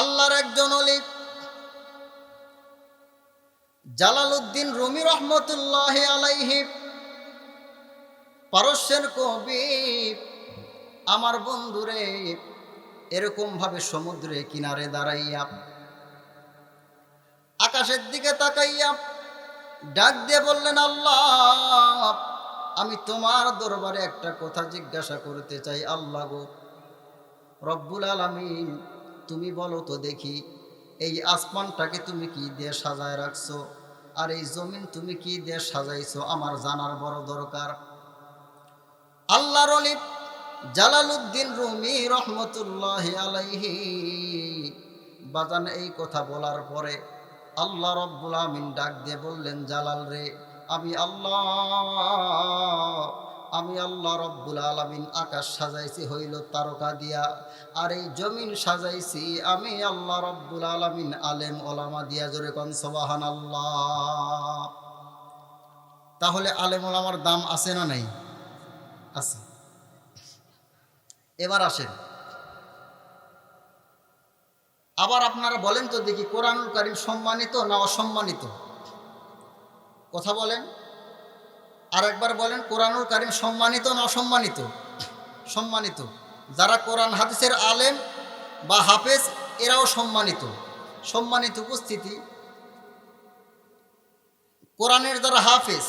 আল্লাহর একজন অলি। Jalaluddin Rumi রহমতুল্লাহ আলাইহি, পারস্যের কবি আমার বন্ধুরে এরকম ভাবে সমুদ্রে কিনারে দাঁড়াইয়া, আকাশের দিকে তাকাইয়া ডাক দিয়ে বললেন, আল্লাহ, আমি তোমার দরবারে একটা কথা জিজ্ঞাসা করতে চাই। আল্লাহ গো, রব্বুল আলামিন তুমি বলো তো দেখি, এই আসমানটাকে তুমি কি দিয়ে সাজায় রাখছো? আর এই জমিন তুমি কি দিয়ে সাজাইছো? আমার জানার বড় দরকার। আল্লাহর অলিপ জালালউদ্দিন রুমি রহমতুল্লাহ আলাইহি বাজান এই কথা বলার পরে আল্লাহ রব্বুল আমিন ডাক দিয়ে বললেন, জালাল রে, আমি আল্লাহ আমি আল্লাহ রব্বুল আলমিন আকাশ সাজাইছি, হইল তারকা দিয়া। আর এই জমিন সাজাইছি, আমি আল্লাহ রব্বুল আলমিন আলেম ওলামা দিয়া। জোরে কন সবাহান আল্লাহ তাহলে আলেম ওলামার দাম আছে না নাই? আছে। এবার আসেন। আবার আপনারা বলেন তো দেখি, কোরআনুল কারিম সম্মানিত না অসম্মানিত? কথা বলেন। আর একবার বলেন, কোরআনুল কারিম সম্মানিত না অসম্মানিত? সম্মানিত। যারা কোরআন হাদিসের আলেম বা হাফেজ, এরাও সম্মানিত। সম্মানিত উপস্থিতি, কোরআনের যারা হাফেজ,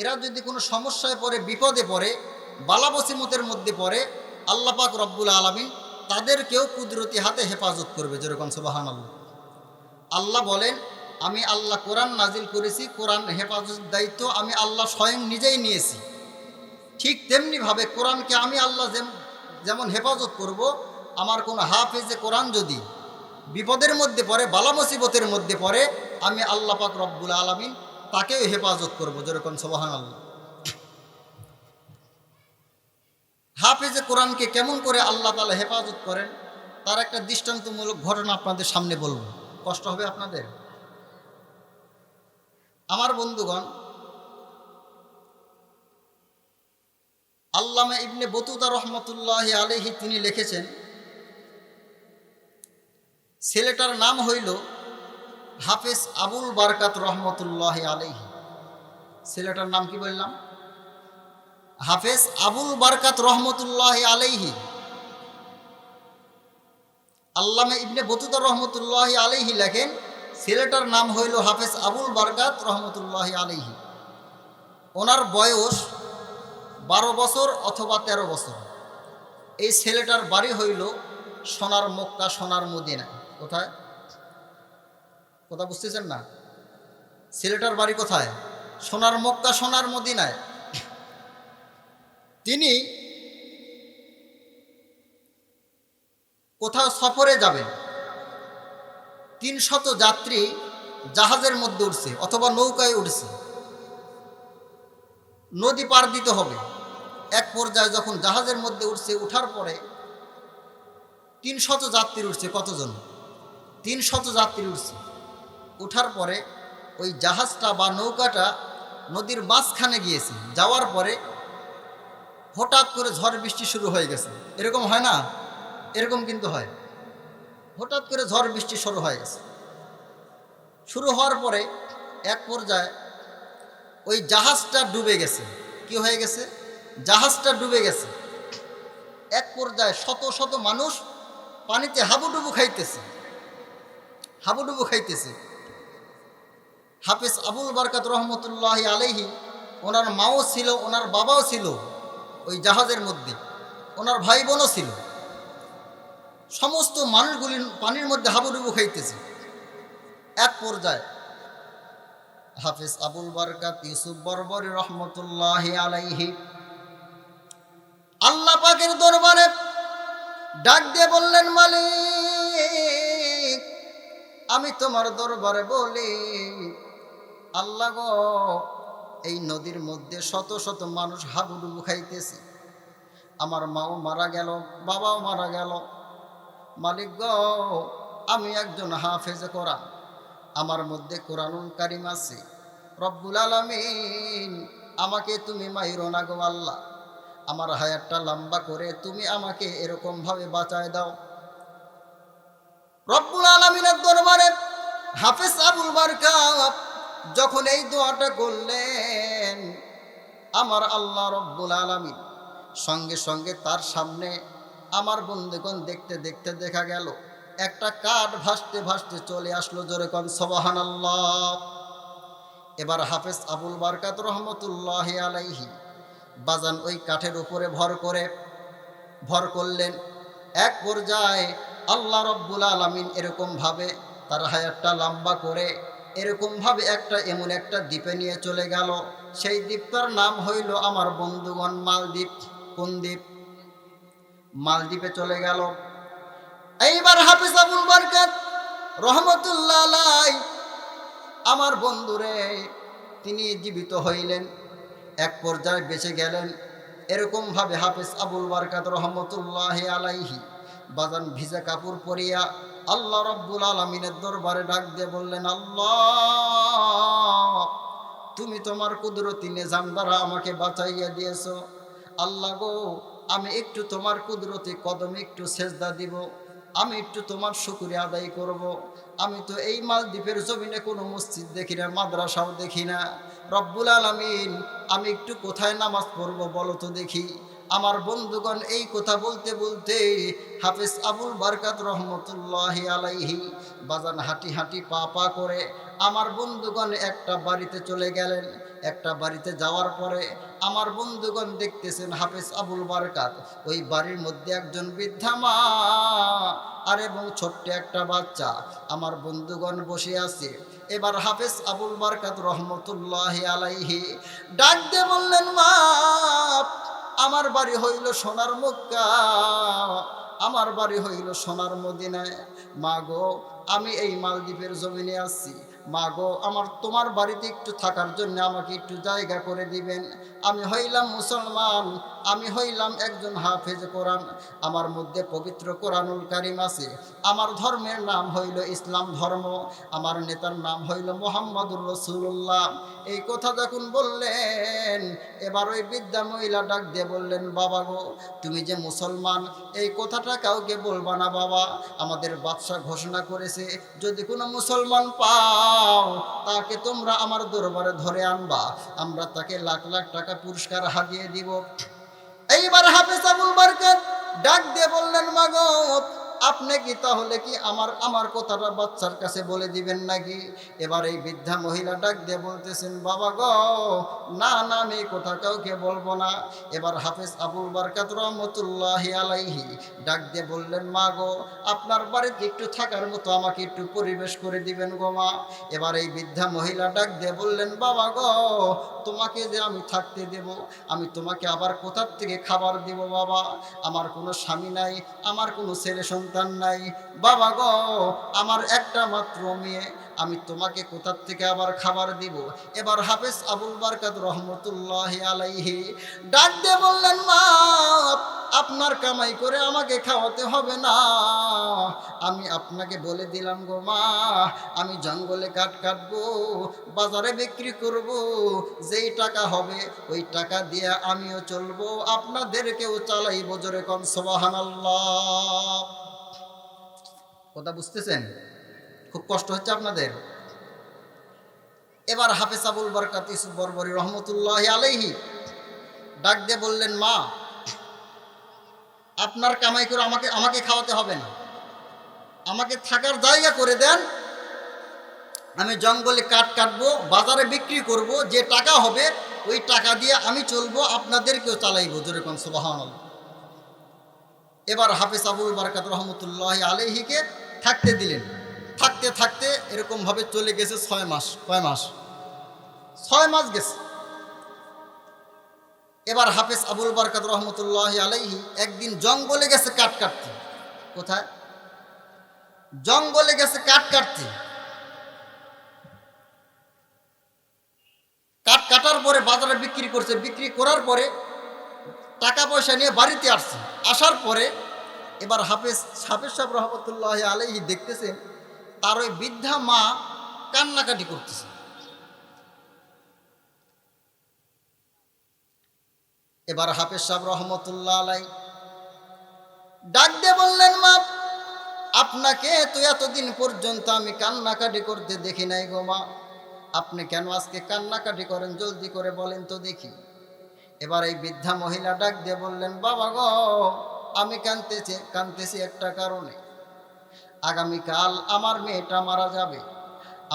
এরা যদি কোনো সমস্যায় পড়ে, বিপদে পড়ে বালা বসিমতের মধ্যে পড়ে আল্লাপাক রব্বুল আলমিন তাদেরকেও কুদরতি হাতে হেফাজত করবে, যেরকম সবাহান আল্লাহ আল্লাহ বলেন আমি আল্লাহ কোরআন নাজিল করেছি, কোরআন হেফাজত দায়িত্ব আমি আল্লাহ স্বয়ং নিজেই নিয়েছি। ঠিক তেমনিভাবে কোরআনকে আমি আল্লাহ যেমন হেফাজত করব, আমার কোনো হাফেজে কোরআন যদি বিপদের মধ্যে পড়ে, বালা মুসিবতের মধ্যে পড়ে, আমি আল্লাহ পাক রব্বুল আলমিন তাকেও হেফাজত করব। যেরকম সবাহান আল্লাহ হাফেজে কোরআনকে কেমন করে আল্লাহ তালা হেফাজত করেন, তার একটা দৃষ্টান্তমূলক ঘটনা আপনাদের সামনে বলব। কষ্ট হবে আপনাদের? আমার বন্ধুগণ, আল্লামা ইবনে বতুদা রহমতুল্লাহ আলহি তিনি লিখেছেন, ছেলেটার নাম হইল হাফেজ আবুল বারকাত রহমতুল্লাহ আলহি ছেলেটার নাম কি বললাম? হাফেজ আবুল বারকাত রহমতুল্লাহ আলাইহি। আল্লামা ইবনে বতুদা রহমতুল্লাহ আলাইহি লেখেন ছেলেটার নাম হইল হাফেজ আবুল বারকাত রহমতুল্লাহ আলাইহি। ওনার বয়স বারো বছর অথবা ১৩ বছর। এই ছেলেটার বাড়ি হইল সোনার মক্কা, সোনার মদিনা। কোথায়? কথা বুঝতেছেন না? ছেলেটার বাড়ি কোথায়? সোনার মক্কা, সোনার মদিনায়। তিনি কোথাও সফরে যাবেন। তিন শত যাত্রী জাহাজের মধ্যে উঠছে অথবা নৌকায় উঠছে। নদী পার দিতে হবে। এক পর্যায়ে যখন জাহাজের মধ্যে উঠছে, উঠার পরে তিন শত যাত্রী উঠছে, কতজন? তিন শত যাত্রী উঠছে। উঠার পরে ওই জাহাজটা বা নৌকাটা নদীর মাঝখানে গিয়েছে। যাওয়ার পরে হঠাৎ করে ঝড় বৃষ্টি শুরু হয়ে গেছে। এরকম হয় না? এরকম কিন্তু হয়। হঠাৎ করে ঝড় বৃষ্টি শুরু হয়ে গেছে। শুরু হওয়ার পরে এক পর্যায়ে ওই জাহাজটা ডুবে গেছে। কি হয়ে গেছে? জাহাজটা ডুবে গেছে। এক পর্যায়ে শত শত মানুষ পানিতে হাবুডুবু খাইতেছে। হাবুডুবু খাইতেছে। হাফিজ আবুল বারকাত রহমতুল্লাহ আলহি ওনার মাও ছিল, ওনার বাবাও ছিল ওই জাহাজের মধ্যে। ওনার ভাই বোনও ছিল। সমস্ত মানুষগুলি পানির মধ্যে হাবুডুবু খাইতেছে। এক পর্যায়ে হাফিজ আবুল বারকাত ইউসুফ বরবরি রহমতুল্লাহ আলাইহি আল্লাহ পাকের দরবারে ডাক দিয়ে বললেন, মালিক, আমি তোমার দরবারে বলি, আল্লাহ গো, এই নদীর মধ্যে শত শত মানুষ হাবুডুবু খাইতেছে। আমার মাও মারা গেল, বাবাও মারা গেল। মালিক গ, আমি একজন হাফেজে কোরআন। আমার মধ্যে কোরআন কারিম আছে। রব্বুল আলমিন, আমাকে তুমি মাইরো না গো আল্লাহ। আমার হায়ারটা লম্বা করে তুমি আমাকে এরকমভাবে বাঁচায় দাও। রব্বুল আলমিনের দরবারে হাফেজ আবুল বারকাপ যখন এই দোয়াটা করলেন, আমার আল্লাহ রব্বুল আলমিন সঙ্গে সঙ্গে তার সামনে আমার বন্ধুগণ দেখতে দেখতে দেখা গেল, একটা কাঠ ভাসতে ভাসতে চলে আসলো জোরে কন সবাহান আল্লাহ এবার হাফেজ আবুল বারকাত রহমতুল্লাহ আলাইহি বাজান ওই কাঠের উপরে ভর করে, ভর করলেন, এক পর্যায়ে আল্লাহ রব্বুল আলমিন এরকমভাবে তার হায়ারটা লম্বা করে এরকমভাবে একটা এমন একটা দ্বীপে নিয়ে চলে গেল। সেই দ্বীপটার নাম হইল আমার বন্ধুগণ মালদ্বীপ। কোন দ্বীপ? মালদ্বীপে চলে গেল। এইবার হাফিজ আবুল বারকাত রহমতুল্লাহ আমার বন্ধুরে তিনি জীবিত হইলেন, এক পর্যায়ে বেঁচে গেলেন। এরকমভাবে হাফিজ আবুল বারকাত রহমতুল্লাহ আলাইহি বাজান ভিজা কাপড় পরিয়া আল্লাহ রব্বুল আলমিনের দরবারে ডাক দিয়ে বললেন, আল্লাহ, তুমি তোমার কুদরতি নিজাম দ্বারা আমাকে বাঁচাইয়া দিয়েছ। আল্লাহ গো আমি একটু তোমার কুদরতে কদমে, একটু সেজদা দিব। আমি একটু তোমার শুকুরে আদায় করব। আমি তো এই মালদ্বীপের জমিনে কোনো মসজিদ দেখি না, মাদ্রাসাও দেখি না। রব্বুল আলমিন, আমি একটু কোথায় নামাজ পড়ব বলো তো দেখি। আমার বন্ধুগণ এই কথা বলতে বলতে হাফিজ আবুল বারকাত রহমতুল্লাহ আলাইহি বাজান হাঁটি হাঁটি পা পা করে আমার বন্ধুগণ একটা বাড়িতে চলে গেলেন। একটা বাড়িতে যাওয়ার পরে আমার বন্ধুগণ দেখতেছেন হাফিজ আবুল বারকাত। ওই বাড়ির মধ্যে একজন বৃদ্ধা মা আর এবং ছোট্ট একটা বাচ্চা। আমার বন্ধুগণ বসে আছে। এবার হাফেজ আবুল বারকাত রহমতুল্লাহ আলাইহি ডাক দিয়ে বললেন, মা, আমার বাড়ি হইল সোনার মক্কা। আমার বাড়ি হইল সোনার মদিনায়। মা গো, আমি এই মালদ্বীপের জমিনে আসছি মা গো, আমার তোমার বাড়িতে একটু থাকার জন্য আমাকে একটু জায়গা করে দিবেন। আমি হইলাম মুসলমান। আমি হইলাম একজন হাফেজ কোরআন, আমার মধ্যে পবিত্র কোরআনুল কারিম আছে। আমার ধর্মের নাম হইল ইসলাম ধর্ম, আমার নেতার নাম হইল মোহাম্মদুর রসুল্লাহ এই কথা যখন বললেন, এবার ওই বিদ্যা মহিলা ডাক দিয়ে বললেন, বাবা গো, তুমি যে মুসলমান, এই কথাটা কাউকে বলবা না বাবা। আমাদের বাদশাহ ঘোষণা করেছে, যদি কোনো মুসলমান পাও, তাকে তোমরা আমার দরবারে ধরে আনবা। আমরা তাকে লাখ লাখ টাকা পুরস্কার হাতিয়ে দিব। এইবার হাফেজ আবুল বারকাত ডাক দিয়ে বললেন মাগো আপনি কি তাহলে কি আমার আমার কথাটা বাচ্চার কাছে বলে দিবেন নাকি? এবার এই বৃদ্ধা মহিলা ডাক দিয়ে বলতেছেন, বাবা গো, না না, আমি কথা কাউকে বলব না। এবার হাফেজ আবুল বারকাত রহমতুল্লাহ আলাইহি ডাক দিয়ে বললেন, মা গো, আপনার বাড়িতে একটু থাকার মতো আমাকে একটু পরিবেশ করে দিবেন গো মা। এবার এই বৃদ্ধা মহিলা ডাক দিয়ে বললেন, বাবা গো, তোমাকে যে আমি থাকতে দেব, আমি তোমাকে আবার কোথার থেকে খাবার দিব বাবা? আমার কোনো স্বামী নাই, আমার কোনো ছেলে সন্তান নাই। বাবা গো, আমার একটা মাত্র মেয়ে, আমি তোমাকে কোথার থেকে আবার খাবার দিব? এবার হাফেজ আবুল বারকাত রহমতুল্লাহ আলাইহি ডাক দিয়ে বললেন, মা, আপনার কামাই করে আমাকে খাওয়াতে হবে না। আমি আপনাকে বলে দিলাম গো মা, আমি জঙ্গলে কাঠ কাটবো, বাজারে বিক্রি করব, যেই টাকা হবে ওই টাকা দিয়ে আমিও চলবো, আপনাদেরকেও চালাইবো জোরে কন সোবাহান কথা বুঝতেছেন? খুব কষ্ট হচ্ছে আপনাদের। এবার হাফেজ আবুল বরকাত ইসুফ বরবরি রহমতুল্লাহ আলাইহি ডাক দিয়ে বললেন, মা, আপনার কামাই করে আমাকে আমাকে খাওয়াতে হবে না। আমাকে থাকার জায়গা করে দেন। আমি জঙ্গলে কাঠ কাটবো, বাজারে বিক্রি করব, যে টাকা হবে, ওই টাকা দিয়ে আমি চলবো, আপনাদেরকেও চালাইবো। যেরকম সুবাহান এবার হাফিজ আবুল বারকাত রহমতুল্লাহ আলহিকে থাকতে দিলেন। থাকতে থাকতে এরকমভাবে চলে গেছে ছয় মাস, কয় মাস? ছয় মাস গেছে। এবার হাফেজ আবুল বারকাত রহমতুল্লাহ আলাইহি একদিন জঙ্গলে গেছে কাঠ কাটতে। কোথায়? জঙ্গলে গেছে কাঠ কাটতে। কাঠ কাটার পরে বাজারে বিক্রি করছে। বিক্রি করার পরে টাকা পয়সা নিয়ে বাড়িতে আসছে। আসার পরে এবার হাফেজ হাফেজ সাহেব রহমতুল্লাহ আলাইহি দেখতেছেন, তার ওই বৃদ্ধা মা কান্নাকাটি করতেছে। এবার হাফেজ সাহেব রহমতুল্লাহ আলাই ডাক দিয়ে বললেন, মা, আপনাকে তো এতদিন পর্যন্ত আমি কান্নাকাটি করতে দেখি নাই গো মা। আপনি কেন আজকে কান্নাকাটি করেন, জলদি করে বলেন তো দেখি। এবার এই বৃদ্ধা মহিলা ডাক দিয়ে বললেন, বাবা গো আমি কানতেছি কানতেছি একটা কারণে। আগামীকাল আমার মেয়েটা মারা যাবে।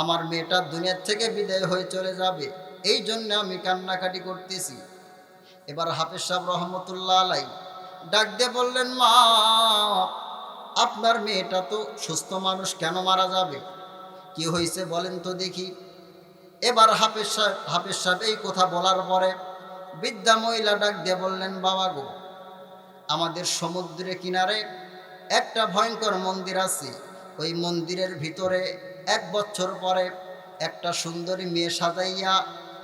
আমার মেয়েটা দুনিয়ার থেকে বিদায় হয়ে চলে যাবে। এই জন্য আমি কান্নাকাটি করতেছি। এবার হাফেজ সাহেব রহমতুল্লাহ আলাই ডাক দিয়ে বললেন, মা, আপনার মেয়েটা তো সুস্থ মানুষ কেন মারা যাবে? কি হয়েছে বলেন তো দেখি। এবার হাফেজ সাহেব হাফেজ সাহেব এই কথা বলার পরে বৃদ্ধা মহিলা ডাক দিয়ে বললেন, বাবা গো আমাদের সমুদ্রের কিনারে একটা ভয়ঙ্কর মন্দির আছে। ওই মন্দিরের ভিতরে এক বছর পরে একটা সুন্দরী মেয়ে সাজাইয়া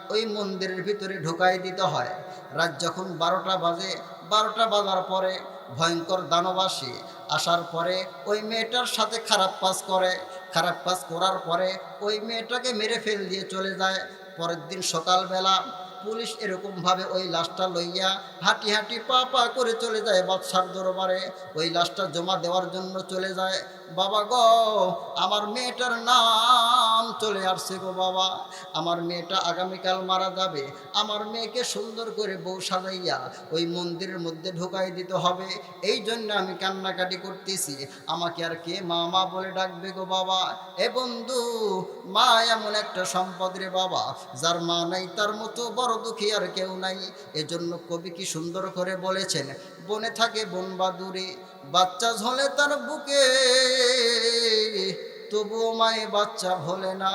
ওই মন্দিরের ভিতরে ঢুকাই দিতে হয়। রাত যখন বারোটা বাজে, বারোটা বাজার পরে ভয়ঙ্কর দানব আসে। আসার পরে ওই মেয়েটার সাথে খারাপ কাজ করে। খারাপ কাজ করার পরে ওই মেয়েটাকে মেরে ফেল দিয়ে চলে যায়। পরের দিন সকালবেলা পুলিশ এরকমভাবে ওই লাশটা লইয়া হাঁটি হাঁটি পা পা করে চলে যায় বাদশার দরবারে। ওই লাশটা জমা দেওয়ার জন্য চলে যায়। বাবা গো, আমার মেয়েটার নাম চলে আসছে গো বাবা। আমার মেয়েটা আগামীকাল মারা যাবে। আমার মেয়েকে সুন্দর করে বউ সাজাইয়া ওই মন্দিরের মধ্যে ঢোকাই দিতে হবে। এই জন্য আমি কান্নাকাটি করতেছি। আমাকে আর কে মা মা বলে ডাকবে গো বাবা? এ বন্ধু, মা এমন একটা সম্পদ রে বাবা, যার মা নাই, তার মতো বড় দুঃখী আর কেউ নাই। এজন্য কবি কি সুন্দর করে বলেছেন বনে থাকে বন বা দূরে বাচ্চা ঝোলে তার বুকে। তবুও মায়ে বাচ্চা ভোলে না,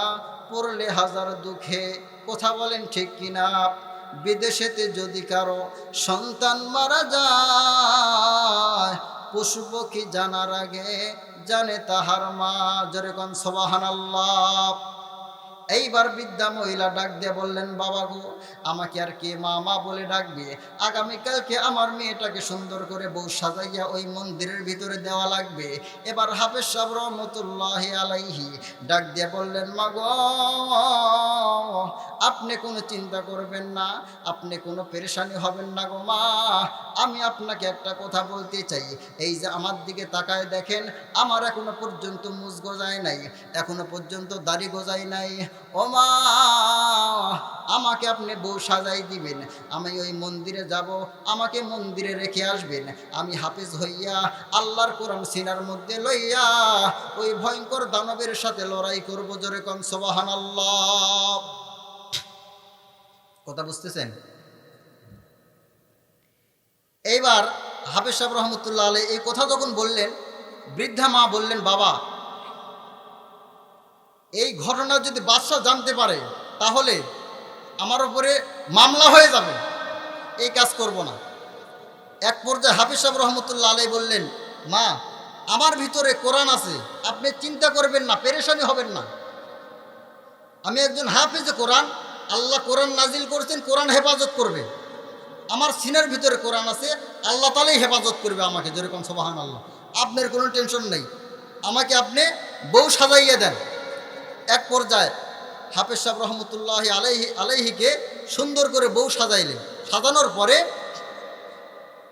পড়লে হাজার দুঃখে। কথা বলেন ঠিক কিনা? বিদেশেতে যদি কারও সন্তান মারা যায়, পশু পক্ষী জানার আগে জানে তাহার মা। যেরকম সবাহান আল্লাহ এইবার বৃদ্ধা মহিলা ডাক দিয়ে বললেন, বাবা গো, আমাকে আর কে মা মা বলে ডাকবে? আগামীকালকে আমার মেয়েটাকে সুন্দর করে বউ সাজাইয়া ওই মন্দিরের ভিতরে দেওয়া লাগবে। এবার হাফেজ সাহেব রহমতুল্লাহ আলাইহি ডাক দিয়ে বললেন, মা গো, আপনি কোনো চিন্তা করবেন না, আপনি কোনো পেরেশানি হবেন না গো মা। আমি আপনাকে একটা কথা বলতে চাই। এই যে আমার দিকে তাকায় দেখেন, আমার এখনও পর্যন্ত মুজ গজায় নাই, এখনও পর্যন্ত দাড়ি গজায় নাই। ও মা আমাকে আপনি বউ সাজাই দিবেন। আমি ওই মন্দিরে যাব, আমাকে মন্দিরে রেখে আসবেন। আমি হাফেজ হইয়া আল্লাহর কোরআন সিনার মধ্যে লইয়া ওই ভয়ঙ্কর দানবের সাথে লড়াই করব জোরে কন সোবাহান আল্লাহ কথা বুঝতেছেন? এইবার হাফেজ সাহেব রহমতুল্লাহ আলী এই কথা যখন বললেন, বৃদ্ধা মা বললেন, বাবা এই ঘটনা যদি বাদশাহ জানতে পারে, তাহলে আমার উপরে মামলা হয়ে যাবে। এই কাজ করব না। এক পর্যায়ে হাফিজ সাহেব রহমতুল্লাহ আলাই বললেন, মা, আমার ভিতরে কোরআন আছে, আপনি চিন্তা করবেন না, পেরেশানি হবেন না। আমি একজন হাফিজে কোরআন, আল্লাহ কোরআন নাজিল করছেন, কোরআন হেফাজত করবে। আমার সিনের ভিতরে কোরআন আছে, আল্লাহ তালাই হেফাজত করবে আমাকে, যেরকম সবাহান আল্লাহ আপনার কোনো টেনশন নেই। আমাকে আপনি বউ সাজাইয়ে দেন। এক পর্যায়ে হাফেজ সাহেব রহমতুল্লাহ আলাইহি, আলাইহিকে সুন্দর করে বউ সাজাইলেন। সাজানোর পরে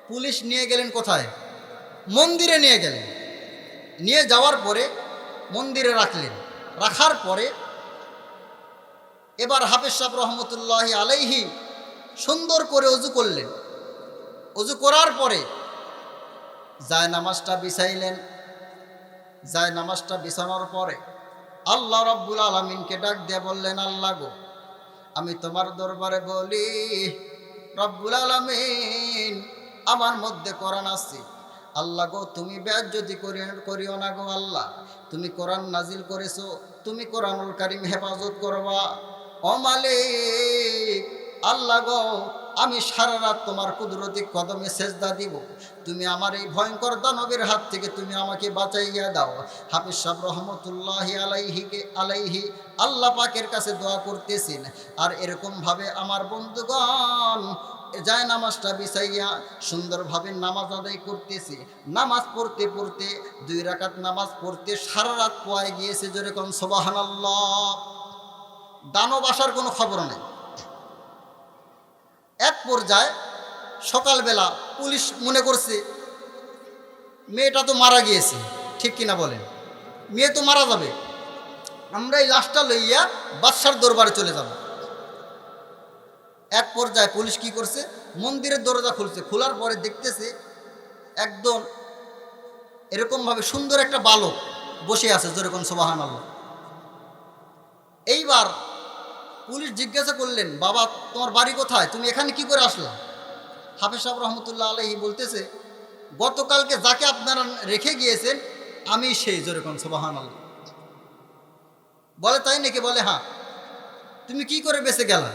পুলিশ নিয়ে গেলেন কোথায়? মন্দিরে নিয়ে গেলেন। নিয়ে যাওয়ার পরে মন্দিরে রাখলেন। রাখার পরে এবার হাফেজ সাহেব রহমতুল্লাহ আলাইহি সুন্দর করে অজু করলেন। অজু করার পরে যায় নামাজটা বিছাইলেন। যায় নামাজটা বিছানোর পরে আল্লাহ রব্বুল আলমিনকে ডাক দিয়ে বললেন, আল্লাহ গো, আমি তোমার দরবারে বলি, রব্বুল আলমিন, আমার মধ্যে কোরআন আছে। আল্লাহ গো, তুমি ব্যাজ যদি করিও না গো আল্লাহ, তুমি কোরআন নাজিল করেছ, তুমি কোরআনুল কারিম হেফাজত করবা। ও মালিক, আল্লাহ গো আমি সারা রাত তোমার কুদরতি কদমে সেজদা দিব। তুমি আমার এই ভয়ঙ্কর দানবের হাত থেকে তুমি আমাকে বাঁচাইয়া দাও। হাফিজ সাহ রহমতুল্লাহ আলাইহিকে, আলাইহি আল্লাহ পাকের কাছে দোয়া করতেছেন। আর এরকমভাবে আমার বন্ধুগণ যায় নামাজটা বিছাইয়া সুন্দরভাবে নামাজ আদায় করতেছে। নামাজ পড়তে পড়তে, দুই রাকাত নামাজ পড়তে সারা রাত পোয়ায় গিয়েছে যেরকম সোবাহান আল্লাহ দানব আসার কোনো খবর নেই। এক পর্যায়ে সকালবেলা পুলিশ মনে করছে, মেয়েটা তো মারা গিয়েছে। ঠিক কিনা বলেন। মেয়ে তো মারা যাবে। আমরা এই লাশটা লইয়া বাদশার দরবারে চলে যাব। এক পর্যায়ে পুলিশ কি করছে, মন্দিরের দরজা খুলছে। খোলার পরে দেখতেছে একদম এরকমভাবে সুন্দর একটা বালক বসে আছে যেরকম সোবাহান আল্লাহ এইবার পুলিশ জিজ্ঞাসা করলেন, বাবা তোমার বাড়ি কোথায়? তুমি এখানে কি করে আসলা? হাফেজ সাহেব রহমতুল্লাহ আলহী বলতেছে, গতকালকে যাকে আপনারা রেখে গিয়েছেন, আমি সেই যেরকম সোবাহান বলে, তাই নাকি? বলে হ্যাঁ। তুমি কি করে বেঁচে গেলা?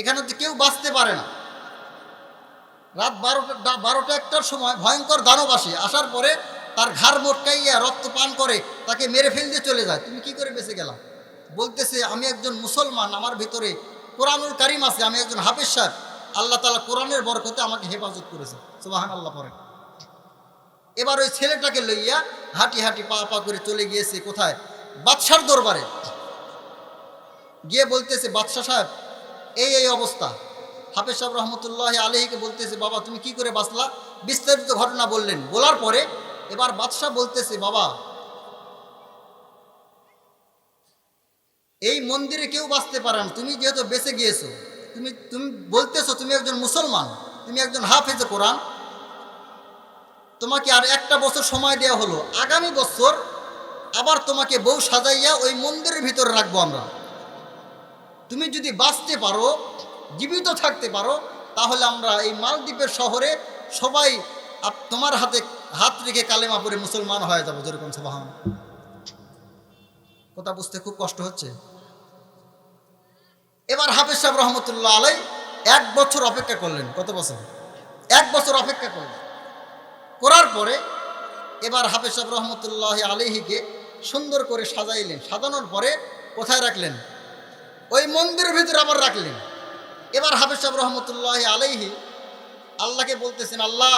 এখানে তো কেউ বাঁচতে পারে না। রাত বারোটা বারোটা একটার সময় ভয়ঙ্কর দানব আসে। আসার পরে তার ঘাড় মোটকাইয়া রক্ত পান করে, তাকে মেরে ফেল দিয়ে চলে যায়। তুমি কি করে বেঁচে গেলা? বলতেছে, আমি একজন মুসলমান, আমার ভিতরে কোরআনুল কারিম আছে, আমি একজন হাফেজ সাহেব আল্লাহ তালা কোরআনের বরকতে আমাকে হেফাজত করেছে। সুবাহান আল্লাহ পরে এবার ওই ছেলেটাকে লইয়া হাঁটি হাঁটি পা পা করে চলে গিয়েছে কোথায়? বাদশার দরবারে। গিয়ে বলতেছে, বাদশাহ সাহেব, এই এই অবস্থা। হাফেজ সাহেব রহমতুল্লাহ আলহীকে বলতেছে, বাবা, তুমি কি করে বাঁচলা? বিস্তারিত ঘটনা বললেন। বলার পরে এবার বাদশাহ বলতেছে, বাবা এই মন্দিরে কেউ বাঁচতে পারে না। তুমি যেহেতু বেঁচে গিয়েছো, তুমি তুমি বলতেছো তুমি একজন মুসলমান, তুমি একজন হাফেজে কোরআন। তোমাকে আর একটা বছর সময় দেওয়া হলো। আগামী বছর আবার তোমাকে বউ সাজাইয়া ওই মন্দিরের ভিতরে রাখব আমরা। তুমি যদি বাঁচতে পারো, জীবিত থাকতে পারো, তাহলে আমরা এই মালদ্বীপের শহরে সবাই তোমার হাতে হাত রেখে কালেমা পরে মুসলমান হয়ে যাব, যেরকম সবাহান কথা বুঝতে খুব কষ্ট হচ্ছে। এবার হাফেজ সাহেব রহমতুল্লাহ আলাই এক বছর অপেক্ষা করলেন। কত বছর? এক বছর অপেক্ষা করলেন। করার পরে এবার হাফেজ সাহেব রহমতুল্লাহ আলিহিকে সুন্দর করে সাজাইলেন। সাজানোর পরে কোথায় রাখলেন? ওই মন্দিরের ভিতরে আবার রাখলেন। এবার হাফেজ সাহেব রহমতুল্লাহ আলাইহি আল্লাহকে বলতেছেন, আল্লাহ,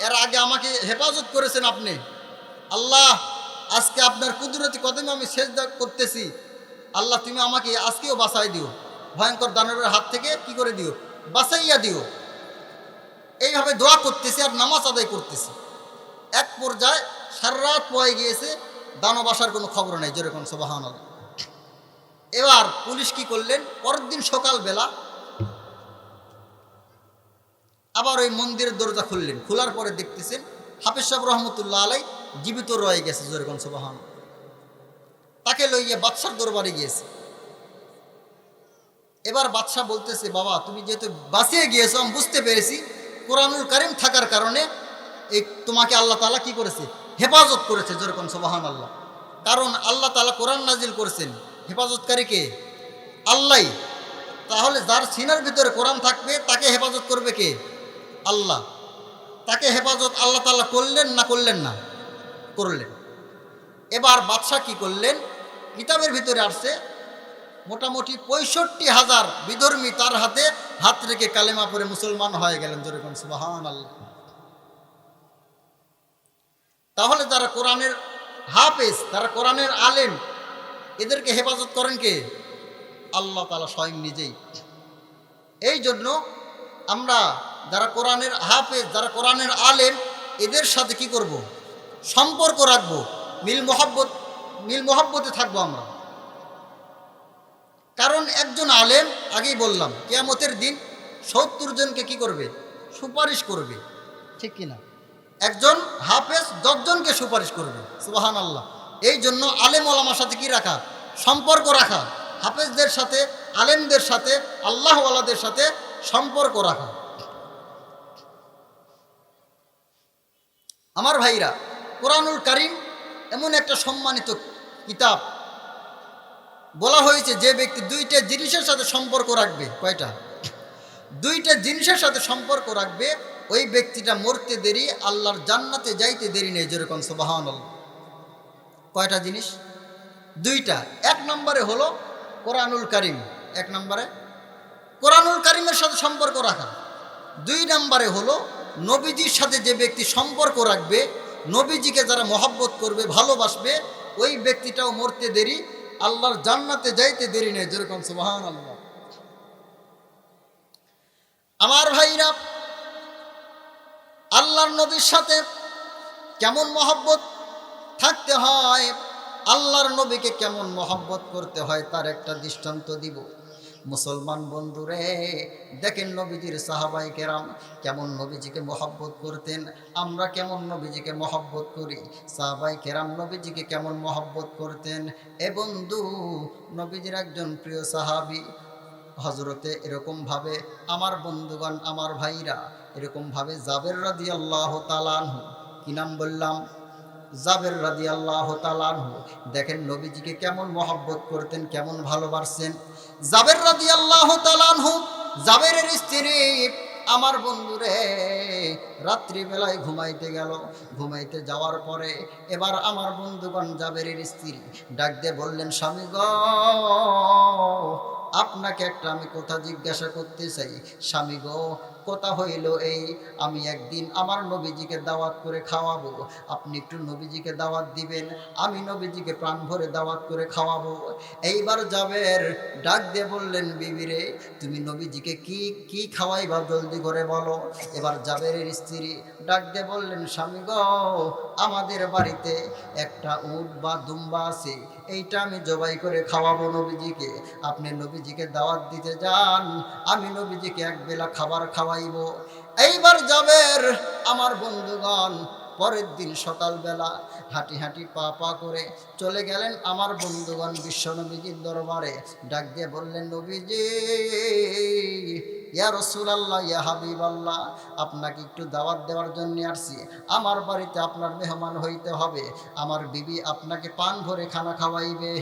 এর আগে আমাকে হেফাজত করেছেন আপনি। আল্লাহ, আজকে আপনার কুদরতি কদমে আমি শেষ করতেছি। আল্লাহ, তুমি আমাকে আজকেও বাঁচাই দিও। ভয়ঙ্কর দানবের হাত থেকে কি করে দিও? বাঁচাইয়া দিও। এইভাবে দোয়া করতেছি আর নামাজ আদায় করতেছি। এক পর্যায়ে সারা রাত পয়ে গিয়েছে, দানব আসার কোনো খবর নেই, যেরকম সোবাহান এবার পুলিশ কি করলেন? পরের দিন সকালবেলা আবার ওই মন্দিরের দরজা খুললেন। খোলার পরে দেখতেছেন হাফিজ সাহেব রহমতুল্লাহ আলাই জীবিত রয়ে গেছে, যেরকম সোবাহান তাকে লইয়ে বাদশার দরবারে গিয়েছে। এবার বাদশাহ বলতেছে, বাবা, তুমি যেহেতু বাঁচিয়ে গিয়েছো, আমি বুঝতে পেরেছি, কোরআনুল কারিম থাকার কারণে এই তোমাকে আল্লাহ তালা কি করেছে? হেফাজত করেছে যেরকম সোবাহান আল্লাহ কারণ আল্লাহ তালা কোরআন নাজিল করেছেন। হেফাজতকারী কে? আল্লাহ। তাহলে যার সিনার ভিতরে কোরআন থাকবে, তাকে হেফাজত করবে কে? আল্লাহ। তাকে হেফাজত আল্লাহ তালা করলেন না করলেন না? করলেন। এবার বাদশাহ কি করলেন? কিতাবের ভিতরে আসছে মোটামুটি পঁয়ষট্টি হাজার বিধর্মী তার হাতে হাত রেখে কালেমা পরে মুসলমান হয়ে গেলেন যেরকম সুবাহান আল্লাহ তাহলে যারা কোরআনের হাফেজ, তারা কোরআনের আলেম, এদেরকে হেফাজত করেন কে? আল্লাহ তালা স্বয়ং নিজেই। এই জন্য আমরা যারা কোরআনের হাফেজ, যারা কোরআনের আলেম, এদের সাথে কি করব? সম্পর্ক রাখব, মিল মোহাব্বত, মিল মোহাব্বতে থাকব আমরা। কারণ একজন আলেম, আগেই বললাম, কেয়ামতের দিন সত্তর জনকে কি করবে? সুপারিশ করবে। ঠিক কিনা? একজন হাফেজ দশজনকে সুপারিশ করবে। সুবাহান আল্লাহ এই জন্য আলেম ওলামার সাথে কি রাখা? সম্পর্ক রাখা। হাফেজদের সাথে, আলেমদের সাথে আল্লাহওয়ালাদের সাথে সম্পর্ক রাখা। আমার ভাইরা, কোরআনুল কারিম এমন একটা সম্মানিত কিতাব বলা হয়েছে যে ব্যক্তি দুইটা জিনিসের সাথে সম্পর্ক রাখবে, কয়টা? দুইটা জিনিসের সাথে সম্পর্ক রাখবে, ওই ব্যক্তিটা মরতে দেরি, আল্লাহর জান্নাতে যাইতে দেরি নেই, যেরকম সোবাহান কয়টা জিনিস? দুইটা। এক নম্বরে হলো কোরআনুল কারিম। এক নম্বরে কোরআনুল কারিমের সাথে সম্পর্ক রাখা। দুই নম্বরে হলো নবীজির সাথে যে ব্যক্তি সম্পর্ক রাখবে, নবীজিকে যারা মহাব্বত করবে, ভালোবাসবে, ওই ব্যক্তিটাও মরতে দেরি আল্লাহর জান্নাতে যাইতে দেরি নেই, যেরকম সুবাহান আল্লাহ আমার ভাইরা, আল্লাহর নবীর সাথে কেমন মহব্বত থাকতে হয়? আল্লাহর নবীকে কেমন মহব্বত করতে হয়? তার একটা দৃষ্টান্ত দিব। মুসলমান বন্ধুরে, দেখেন নবীজির সাহাবাই কেরাম কেমন নবীজিকে মহব্বত করতেন, আমরা কেমন নবীজিকে মহব্বত করি, সাহাবাই কেরাম নবীজিকে কেমন মহব্বত করতেন, এ বন্ধু নবীজির একজন প্রিয় সাহাবি হজরতে এরকমভাবে আমার বন্ধুগণ, আমার ভাইরা এরকমভাবে জাবের রাদি আল্লাহ তালানহু কি নাম বললাম? জাবের রাদি আল্লাহ তালানহু দেখেন নবীজিকে কেমন মহব্বত করতেন, কেমন ভালোবাসছেন জাবের রাজি আল্লাহ জাবের স্ত্রী, আমার বন্ধুরে রাত্রিবেলায় ঘুমাইতে গেল। ঘুমাইতে যাওয়ার পরে এবার আমার বন্ধুগণ জাবেরের স্ত্রী ডাক দিয়ে বললেন, স্বামী গ, আপনাকে একটা আমি কথা জিজ্ঞাসা করতে চাই। স্বামী গো কথা হইল এই, আমি একদিন আমার নবীজিকে দাওয়াত করে খাওয়াবো। আপনি একটু নবীজিকে দাওয়াত দিবেন, আমি নবীজিকে প্রাণ ভরে দাওয়াত করে খাওয়াবো। এইবার যাবের ডাক দিয়ে বললেন বিবিরে তুমি নবীজিকে কি কি খাওয়াইবা জলদি করে বলো। এবার জাবেরের স্ত্রী ডাক দিয়ে বললেন, স্বামী গো আমাদের বাড়িতে একটা উট বা দুম্বা আছে, এইটা আমি জবাই করে খাওয়াবো নবীজিকে। আপনি নবীজিকে দাওয়াত দিতে যান, আমি নবীজিকে এক বেলা খাবার খাওয়াইব। এইবার যাবের আমার বন্ধুগণ, পরের দিন সকালবেলা হাঁটি হাঁটি পা পা করে চলে গেলেন আমার বন্ধুগণ বিশ্ব নবীজির দরবারে। ডাক দিয়ে বললেন, নবীজি ইয়া রসুল আল্লাহ ইয়া হাবিব আল্লাহ আপনাকে একটু দাওয়াত দেওয়ার জন্য আসছি। আমার বাড়িতে আপনার মেহমান হইতে হবে। আমার বিবি আপনাকে পান ভরে খানা খাওয়াইবে।